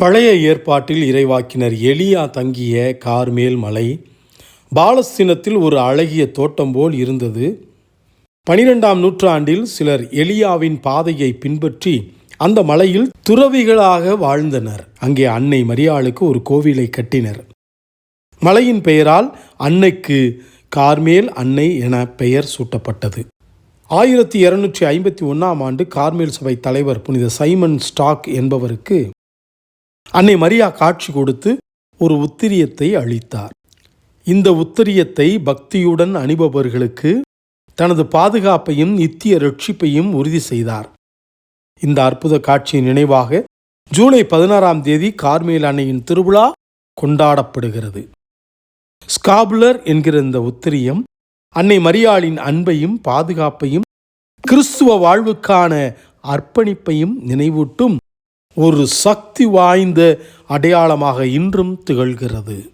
பழைய ஏற்பாட்டில் இறைவாக்கினர் எலியா தங்கிய கார்மேல் மலை பாலஸ்தீனத்தில் ஒரு அழகிய தோட்டம் போல் இருந்தது. பனிரெண்டாம் நூற்றாண்டில் சிலர் எலியாவின் பாதையை பின்பற்றி அந்த மலையில் துறவிகளாக வாழ்ந்தனர். அங்கே அன்னை மரியாளுக்கு ஒரு கோவிலை கட்டினர். மலையின் பெயரால் அன்னைக்கு கார்மேல் அன்னை என பெயர் சூட்டப்பட்டது. ஆயிரத்தி இருநூற்றி ஐம்பத்தி ஒன்றாம் ஆண்டு கார்மேல் சபை தலைவர் புனித சைமன் ஸ்டாக் என்பவருக்கு அன்னை மரியா காட்சி கொடுத்து ஒரு உத்திரியத்தை அளித்தார். இந்த உத்திரியத்தை பக்தியுடன் அணிபவர்களுக்கு தனது பாதுகாப்பையும் நித்திய ரட்சிப்பையும் உறுதி செய்தார். இந்த அற்புத காட்சியின் நினைவாக ஜூலை பதினாறாம் தேதி கார்மேல் அன்னையின் திருவிழா கொண்டாடப்படுகிறது. ஸ்காபுலர் என்கிற இந்த உத்திரியம் அன்னை மரியாளின் அன்பையும் பாதுகாப்பையும் கிறிஸ்துவ வாழ்வுக்கான அர்ப்பணிப்பையும் நினைவூட்டும் ஒரு சக்தி வாய்ந்த அடையாளமாக இன்றும் திகழ்கிறது.